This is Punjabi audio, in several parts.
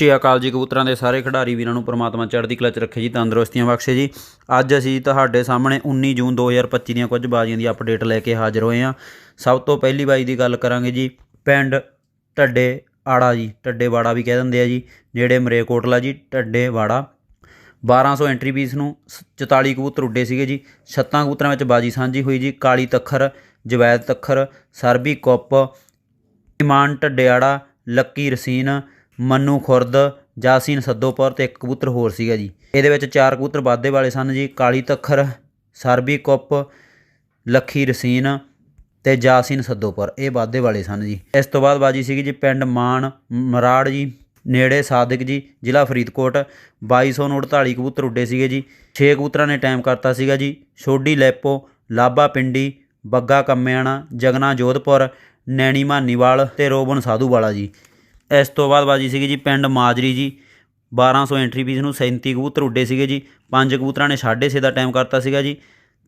ਸ਼੍ਰੀ ਅਕਾਲ ਜੀ ਕਬੂਤਰਾਂ ਦੇ ਸਾਰੇ ਖਿਡਾਰੀ ਵੀਰਾਂ ਨੂੰ ਪ੍ਰਮਾਤਮਾ ਚੜ੍ਹਦੀ ਕਲਾ 'ਚ ਰੱਖੇ ਜੀ, ਤੰਦਰੁਸਤੀਆਂ ਬਖਸ਼ੇ ਜੀ। ਅੱਜ ਅਸੀਂ ਤੁਹਾਡੇ ਸਾਹਮਣੇ 19 ਜੂਨ 2025 ਦੀਆਂ ਕੁਝ ਬਾਜ਼ੀਆਂ ਦੀ ਅਪਡੇਟ ਲੈ ਕੇ ਹਾਜ਼ਰ ਹੋਏ ਹਾਂ। ਸਭ ਤੋਂ ਪਹਿਲੀ ਬਾਜੀ ਦੀ ਗੱਲ ਕਰਾਂਗੇ ਜੀ, ਪਿੰਡ ਢੱਡੇ ਆੜਾ ਜੀ, ਢੱਡੇ ਵਾੜਾ ਵੀ ਕਹਿ ਦਿੰਦੇ ਆ ਜੀ ਜਿਹੜੇ ਮਰੇਕੋਟਲਾ ਜੀ, ਢੱਡੇ ਵਾੜਾ। 1200 ਐਂਟਰੀ ਪੀਸ ਨੂੰ ਸ- 44 ਕਬੂਤਰ ਉੱਡੇ ਸੀਗੇ ਜੀ। ਛੱਤਾਂ ਕਬੂਤਰਾਂ ਵਿੱਚ ਬਾਜੀ ਸਾਂਝੀ ਹੋਈ ਜੀ, ਕਾਲੀ ਤੱਖਰ, ਜਵੈਦ ਤੱਖਰ, ਸਰਬੀ ਕੁੱਪ ਇਮਾਨ ਢੱਡਿਆੜਾ ਲੱਕੀ ਰਸੀਨ ਮੰਨੂ ਖੁਰਦ, ਜਾਸੀਨ ਸੱਦੋਪੁਰ ਤੇ ਇੱਕ ਕਬੂਤਰ ਹੋਰ ਸੀਗਾ ਜੀ। ਇਹਦੇ ਵਿੱਚ ਚਾਰ ਕਬੂਤਰ ਵਾਧੇ ਵਾਲੇ ਸਨ ਜੀ, ਕਾਲੀ ਤੱਖਰ, ਸਰਬੀ ਕੁੱਪ, ਲੱਖੀ ਰਸੀਨ ਤੇ ਜਾਸੀਨ ਸੱਦੋਪੁਰ। ਇਹ ਵਾਧੇ ਵਾਲੇ ਸਨ ਜੀ। ਇਸ ਤੋਂ ਬਾਅਦ ਬਾਜੀ ਸੀਗੀ ਜੀ ਪਿੰਡ ਮਾਨ ਮਰਾੜ ਜੀ, ਨੇੜੇ ਸਾਦਿਕ ਜੀ, ਜ਼ਿਲ੍ਹਾ ਫਰੀਦਕੋਟ। 2248 ਕਬੂਤਰ ਉੱਡੇ ਸੀਗੇ ਜੀ। 6 ਕਬੂਤਰਾਂ ਨੇ ਟਾਈਮ ਕਰਤਾ ਸੀਗਾ ਜੀ। ਛੋਡੀ ਲੈਪੋ, ਲਾਬਾ ਪਿੰਡੀ, ਬੱਗਾ ਕੰਮਿਆਣਾ, ਜਗਨਾ ਜੋਧਪੁਰ ਨੈਣੀ ਮਾਨੀਵਾਲ ਤੇ ਰੋਬਨ ਸਾਧੂਵਾਲਾ ਜੀ। ਇਸ ਤੋਂ ਬਾਅਦ ਬਾਜੀ ਸੀਗੀ ਜੀ ਪਿੰਡ ਮਾਜਰੀ ਜੀ। 1200 ਐਂਟਰੀ ਪੀਸ ਨੂੰ 37 ਕਬੂਤਰ ਉੱਡੇ ਸੀਗੇ ਜੀ। ਪੰਜ ਕਬੂਤਰਾਂ ਨੇ 6:30 ਦਾ ਟਾਈਮ ਕਰਤਾ ਸੀਗਾ ਜੀ।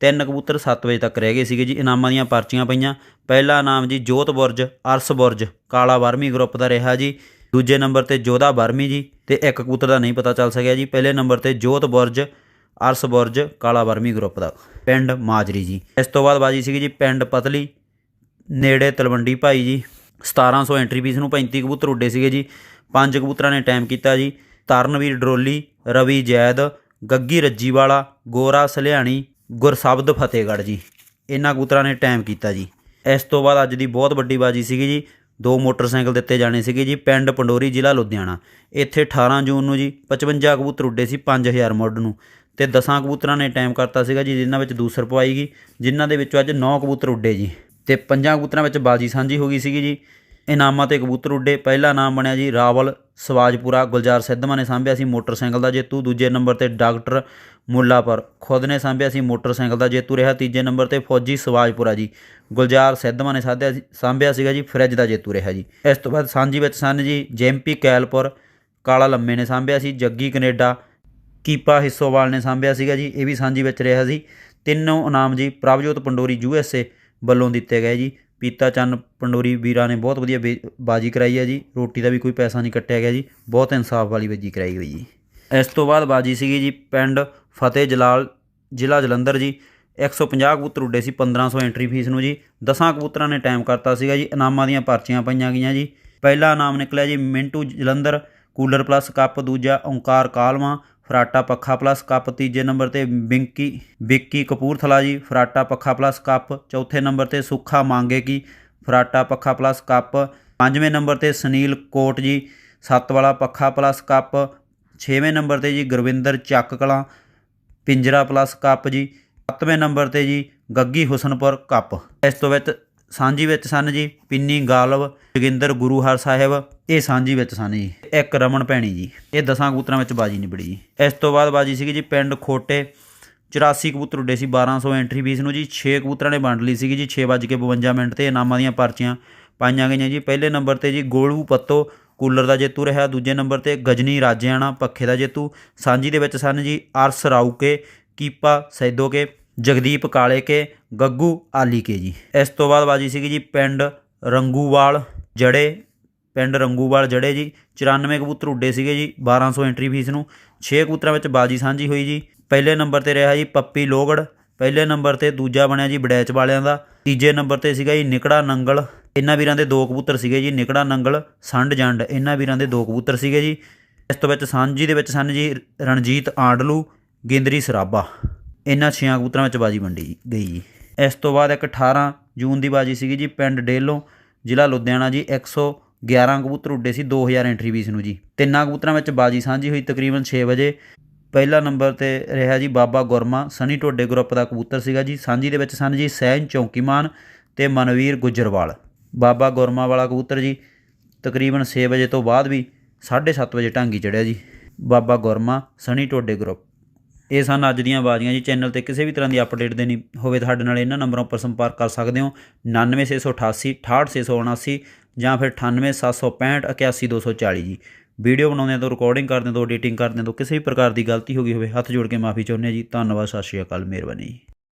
ਤਿੰਨ ਕਬੂਤਰ 7 ਵਜੇ ਤੱਕ ਰਹਿ ਗਏ ਸੀਗੇ ਜੀ। ਇਨਾਮਾਂ ਦੀਆਂ ਪਰਚੀਆਂ ਪਈਆਂ। ਪਹਿਲਾ ਨਾਮ ਜੀ ਜੋਤ ਬੁਰਜ, ਅਰਸ ਬੁਰਜ, ਕਾਲਾ ਵਰਮੀ ਗਰੁੱਪ ਦਾ ਰਿਹਾ ਜੀ। ਦੂਜੇ ਨੰਬਰ ਤੇ ਜੋਧਾ ਵਰਮੀ ਜੀ ਤੇ ਇੱਕ ਕਬੂਤਰ ਦਾ ਨਹੀਂ ਪਤਾ ਚੱਲ ਸਕਿਆ ਜੀ। ਪਹਿਲੇ ਨੰਬਰ ਤੇ ਜੋਤ ਬੁਰਜ, ਅਰਸ ਬੁਰਜ, ਕਾਲਾ ਵਰਮੀ ਗਰੁੱਪ ਦਾ ਪਿੰਡ ਮਾਜਰੀ ਜੀ। ਇਸ ਤੋਂ ਬਾਅਦ ਬਾਜੀ ਸੀਗੀ ਜੀ ਪਿੰਡ ਪਤਲੀ, ਨੇੜੇ ਤਲਵੰਡੀ ਭਾਈ ਜੀ। 1700 ਐਂਟਰੀ ਪੀਸ ਨੂੰ 35 ਕਬੂਤਰ ਉੱਡੇ ਸੀਗੇ ਜੀ। ਪੰਜ ਕਬੂਤਰਾਂ ਨੇ ਟਾਈਮ ਕੀਤਾ ਜੀ। ਤਰਨਵੀਰ ਡਰੋਲੀ, ਰਵੀ ਜੈਦ, ਗੱਗੀ ਰੱਜੀਵਾਲਾ, ਗੋਰਾ ਸਲਿਆਣੀ, ਗੁਰਸਬਦ ਫਤਿਹਗੜ੍ਹ ਜੀ। ਇਹਨਾਂ ਕਬੂਤਰਾਂ ਨੇ ਟਾਈਮ ਕੀਤਾ ਜੀ। ਇਸ ਤੋਂ ਬਾਅਦ ਅੱਜ ਦੀ ਬਹੁਤ ਵੱਡੀ ਬਾਜੀ ਸੀਗੀ ਜੀ। ਦੋ ਮੋਟਰਸਾਈਕਲ ਦਿੱਤੇ ਜਾਣੇ ਸੀਗੇ ਜੀ ਪਿੰਡ ਪੰਡੋਰੀ, ਜ਼ਿਲ੍ਹਾ ਲੁਧਿਆਣਾ। ਇੱਥੇ 18 ਜੂਨ ਨੂੰ ਜੀ 55 ਕਬੂਤਰ ਉੱਡੇ ਸੀ 5000 ਮੁੱਢ ਨੂੰ। ਤੇ 10 ਕਬੂਤਰਾਂ ਨੇ ਟਾਈਮ ਕਰਤਾ ਸੀਗਾ ਜੀ, ਜਿਨ੍ਹਾਂ ਵਿੱਚ ਦੂਸਰ ਪਵਾਈ ਗਈ, ਜਿਨ੍ਹਾਂ ਦੇ ਵਿੱਚੋਂ ਅੱਜ 9 ਕਬੂਤਰ ਉੱਡੇ ਜੀ। ਤੇ ਪੰਜਾਂ ਕਬੂਤਰਾਂ ਵਿੱਚ ਬਾਜੀ ਸਾਂਝੀ ਹੋ ਗਈ ਸੀਗੀ ਜੀ। ਇਨਾਮਾਂ ਤੇ ਕਬੂਤਰ ਉੱਡੇ। ਪਹਿਲਾ ਨਾਮ ਬਣਿਆ ਜੀ ਰਾਵਲ ਸਵਾਜਪੁਰਾ। ਗੁਲਜ਼ਾਰ ਸਿੱਧਵਾਂ ਨੇ ਸਾਂਭਿਆ ਸੀ ਮੋਟਰਸਾਈਕਲ ਦਾ ਜੇਤੂ। ਦੂਜੇ ਨੰਬਰ ਤੇ ਡਾਕਟਰ ਮੁੱਲਾਪੁਰ। ਖੁਦ ਨੇ ਸਾਂਭਿਆ ਸੀ ਮੋਟਰਸਾਈਕਲ ਦਾ ਜੇਤੂ। ਰਿਹਾ ਤੀਜੇ ਨੰਬਰ ਤੇ ਫੌਜੀ ਸਵਾਜਪੁਰਾ ਜੀ। ਗੁਲਜ਼ਾਰ ਸਿੱਧਵਾਂ ਨੇ ਸਾਧਿਆ ਸੀ ਸਾਂਭਿਆ ਸੀਗਾ ਜੀ ਫਰਿੱਜ ਦਾ ਜੇਤੂ ਰਿਹਾ ਜੀ। ਇਸ ਤੋਂ ਬਾਅਦ ਸਾਂਝੀ ਵਿੱਚ ਸਨ ਜੀ ਜੈਂਪੀ ਕੈਲਪੁਰ। ਕਾਲਾ ਲੰਮੇ ਨੇ ਸਾਂਭਿਆ ਸੀ। ਜੱਗੀ ਕੈਨੇਡਾ। ਕੀਪਾ ਹਿੱਸੋਵਾਲ ਨੇ ਸਾਂਭਿਆ ਸੀਗਾ ਜੀ। ਇਹ ਵੀ ਸਾਂਝੀ ਵਿੱਚ ਰਿਹਾ ਸੀ। ਤਿੰਨੋਂ ਇਨਾਮ ਜੀ ਪ੍ਰਭਜੋਤ ਪੰਡੋਰੀ ਯੂਐਸਏ ਵੱਲੋਂ ਦਿੱਤੇ ਗਏ ਜੀ। ਪੀਤਾ ਚੰਨ ਪੰਡੋਰੀ ਵੀਰਾਂ ਨੇ ਬਹੁਤ ਵਧੀਆ ਬੇ- ਬਾਜੀ ਕਰਾਈ ਹੈ ਜੀ। ਰੋਟੀ ਦਾ ਵੀ ਕੋਈ ਪੈਸਾ ਨਹੀਂ ਕੱਟਿਆ ਗਿਆ ਜੀ। ਬਹੁਤ ਇਨਸਾਫ ਵਾਲੀ ਬਾਜੀ ਕਰਾਈ ਗਈ ਜੀ। ਇਸ ਤੋਂ ਬਾਅਦ ਬਾਜੀ ਸੀਗੀ ਜੀ ਪਿੰਡ ਫਤਿਹ ਜਲਾਲ, ਜ਼ਿਲ੍ਹਾ ਜਲੰਧਰ ਜੀ। 150 ਕਬੂਤਰ ਉੱਡੇ ਸੀ 1500 ਐਂਟਰੀ ਫੀਸ ਨੂੰ ਜੀ। 10 ਕਬੂਤਰਾਂ ਨੇ ਟਾਈਮ ਕਰਤਾ ਸੀਗਾ ਜੀ। ਇਨਾਮਾਂ ਦੀਆਂ ਪਰਚੀਆਂ ਪਈਆਂ ਗਈਆਂ ਜੀ। ਪਹਿਲਾ ਇਨਾਮ ਨਿਕਲਿਆ ਜੀ Mintu Jalandhar, cooler plus cup, ਦੂਜਾ ਓਂਕਾਰ ਕਾਲਵਾ ਫਰਾਟਾ ਪੱਖਾ ਪਲੱਸ ਕੱਪ ਤੀਜੇ ਨੰਬਰ ਤੇ ਬਿੰਕੀ ਵਿੱਕੀ ਕਪੂਰਥਲਾ ਜੀ, ਫਰਾਟਾ ਪੱਖਾ ਪਲੱਸ ਕੱਪ ਚੌਥੇ ਨੰਬਰ ਤੇ ਸੁੱਖਾ ਮੰਗੇ ਫਰਾਟਾ ਪੱਖਾ ਪਲੱਸ ਕੱਪ ਪੰਜਵੇਂ ਨੰਬਰ ਤੇ ਸੁਨੀਲ ਕੋਟ ਜੀ ਸੱਤ ਵਾਲਾ ਪੱਖਾ ਪਲੱਸ ਕੱਪ ਛੇਵੇਂ ਨੰਬਰ ਤੇ ਜੀ ਗੁਰਵਿੰਦਰ ਚੱਕ ਕਲਾਂ ਪਿੰਜਰਾ ਪਲੱਸ ਕੱਪ ਜੀ, ਸੱਤਵੇਂ ਨੰਬਰ ਤੇ ਜੀ ਗੱਗੀ ਹੁਸਨਪੁਰ ਕੱਪ। ਇਸ ਤੋਂ ਵਿੱਚ ਸਾਂਝੀ ਵਿੱਚ ਸਨ ਜੀ, ਪਿੰਨੀ, ਗਾਲਵ, ਜੋਗਿੰਦਰ, ਗੁਰੂ ਹਰ ਸਾਹਿਬ, ਇਹ ਸਾਂਝੀ ਵਿੱਚ ਸਨ ਜੀ। ਇੱਕ ਰਮਨ ਭੈਣੀ ਜੀ, ਇਹ ਦਸਾਂ ਕਬੂਤਰਾਂ ਵਿੱਚ ਬਾਜੀ ਨਿਬੜੀ ਜੀ। ਇਸ ਤੋਂ ਬਾਅਦ ਬਾਜੀ ਸੀਗੀ ਜੀ ਪਿੰਡ ਖੋਟੇ 84 ਕਬੂਤਰ ਉੱਡੇ ਸੀ 1200 ਐਂਟਰੀ ਫੀਸ ਨੂੰ ਜੀ 6 ਕਬੂਤਰਾਂ ਨੇ ਵੰਡ ਲਈ ਸੀਗੀ ਜੀ 6:52 ਮਿੰਟ ਤੇ ਇਨਾਮਾਂ ਦੀਆਂ ਪਰਚੀਆਂ ਪਾਈਆਂ ਗਈਆਂ ਜੀ। ਪਹਿਲੇ ਨੰਬਰ ਤੇ ਜੀ ਗੋਲੂ ਪੱਤੋ, ਕੂਲਰ ਦਾ ਜੇਤੂ ਰਿਹਾ। ਦੂਜੇ ਨੰਬਰ ਤੇ ਗਜਨੀ ਰਾਜਿਆਣਾ, ਪੱਖੇ ਦਾ ਜੇਤੂ। ਸਾਂਝੀ ਦੇ ਵਿੱਚ ਸਨ ਜੀ ਅਰਸ ਰਾਊਕੇ, ਕੀਪਾ ਸੈਦੋਕੇ ਜਗਦੀਪ ਕਾਲੇ ਕੇ ਗੱਗੂ ਆਲੀ ਕੇ ਜੀ। ਇਸ ਤੋਂ ਬਾਅਦ ਬਾਜੀ ਸੀਗੀ ਜੀ ਪਿੰਡ ਰੰਗੂਵਾਲ ਜੜੇ, ਪਿੰਡ ਰੰਗੂਵਾਲ ਜੜੇ ਜੀ। 94 ਕਬੂਤਰ ਉੱਡੇ ਸੀਗੇ ਜੀ 1200 ਐਂਟਰੀ ਫੀਸ ਨੂੰ। 6 ਕਬੂਤਰਾਂ ਵਿੱਚ ਬਾਜੀ ਸਾਂਝੀ ਹੋਈ ਜੀ। ਪਹਿਲੇ ਨੰਬਰ ਤੇ ਰਿਹਾ ਜੀ ਪੱਪੀ ਲੋਗੜ ਪਹਿਲੇ ਨੰਬਰ ਤੇ ਦੂਜਾ ਬਣਿਆ ਜੀ ਬੜੈਚ ਵਾਲਿਆਂ ਦਾ। ਤੀਜੇ ਨੰਬਰ ਤੇ ਸੀਗਾ ਜੀ ਨਿਕੜਾ ਨੰਗਲ। ਇਹਨਾਂ ਵੀਰਾਂ ਦੇ ਦੋ ਕਬੂਤਰ ਸੀਗੇ ਜੀ, ਨਿਕੜਾ ਨੰਗਲ, ਸੰਡ ਜੰਡ। ਇਹਨਾਂ ਵੀਰਾਂ ਦੇ ਦੋ ਕਬੂਤਰ ਸੀਗੇ ਜੀ। ਇਸ ਤੋਂ ਵਿੱਚ ਸਾਂਝੀ ਦੇ ਵਿੱਚ ਸਨ ਜੀ ਰਣਜੀਤ ਆਂਡਲੂ, ਗੇਂਦਰੀ ਸਰਾਬਾ ਇਹਨਾਂ ਛੇਆਂ ਕਬੂਤਰਾਂ ਵਿੱਚ ਬਾਜੀ ਵੰਡੀ ਗਈ ਜੀ। ਇਸ ਤੋਂ ਬਾਅਦ ਇੱਕ 18 ਜੂਨ ਦੀ ਬਾਜੀ ਸੀਗੀ ਜੀ ਪਿੰਡ ਡੇਲੋਂ, ਜ਼ਿਲ੍ਹਾ ਲੁਧਿਆਣਾ ਜੀ। 111 ਕਬੂਤਰ ਉੱਡੇ ਸੀ 2000 ਐਂਟਰੀ ਵੀਸ ਨੂੰ ਜੀ। ਤਿੰਨਾਂ ਕਬੂਤਰਾਂ ਵਿੱਚ ਬਾਜੀ ਸਾਂਝੀ ਹੋਈ ਤਕਰੀਬਨ 6 ਵਜੇ। ਪਹਿਲਾ ਨੰਬਰ ਤੇ ਰਿਹਾ ਜੀ ਬਾਬਾ ਗੁਰਮਾ, ਸਨੀ ਢੋਡੇ ਗਰੁੱਪ ਦਾ ਕਬੂਤਰ ਸੀਗਾ ਜੀ। ਸਾਂਝੀ ਦੇ ਵਿੱਚ ਸਨ ਜੀ ਸਹਿਨ ਚੌਂਕੀਮਾਨ ਤੇ ਮਨਵੀਰ ਗੁੱਜਰਵਾਲ। ਬਾਬਾ ਗੁਰਮਾ ਵਾਲਾ ਕਬੂਤਰ ਜੀ ਤਕਰੀਬਨ 6 ਵਜੇ ਤੋਂ ਬਾਅਦ ਵੀ 7:30 ਵਜੇ ਢਾਂਗੀ ਚੜਿਆ ਜੀ। ਬਾਬਾ ਗੁਰਮਾ, ਸਨੀ ਟੋਡੇ ਗਰੁੱਪ। ਇਹ ਸਨ ਅੱਜ ਦੀਆਂ ਬਾਜ਼ੀਆਂ ਜੀ। ਚੈਨਲ ਤੇ ਕਿਸੇ ਵੀ ਤਰ੍ਹਾਂ ਦੀ ਅਪਡੇਟ ਦੇਣੀ ਹੋਵੇ ਤੁਹਾਡੇ ਨਾਲ ਇਹਨਾਂ ਨੰਬਰਾਂ ਉੱਪਰ ਸੰਪਰਕ ਕਰ ਸਕਦੇ ਹੋ। 99688 68679 ਜਾਂ ਫਿਰ 98765 81240 ਜੀ। ਵੀਡੀਓ ਬਣਾਉਂਦੇ ਤੋਂ ਰਿਕਾਰਡਿੰਗ ਕਰਦੇ ਤੋਂ ਐਡੀਟਿੰਗ ਕਰਦੇ ਤੋਂ ਕਿਸੇ ਵੀ ਪ੍ਰਕਾਰ ਦੀ ਗਲਤੀ ਹੋ ਗਈ ਹੋਵੇ, ਹੱਥ ਜੋੜ ਕੇ ਮਾਫੀ ਚਾਹੁੰਦੇ ਹਾਂ ਜੀ। ਧੰਨਵਾਦ, ਸਤਿ ਸ਼੍ਰੀ ਅਕਾਲ, ਮਿਹਰਬਾਨੀ।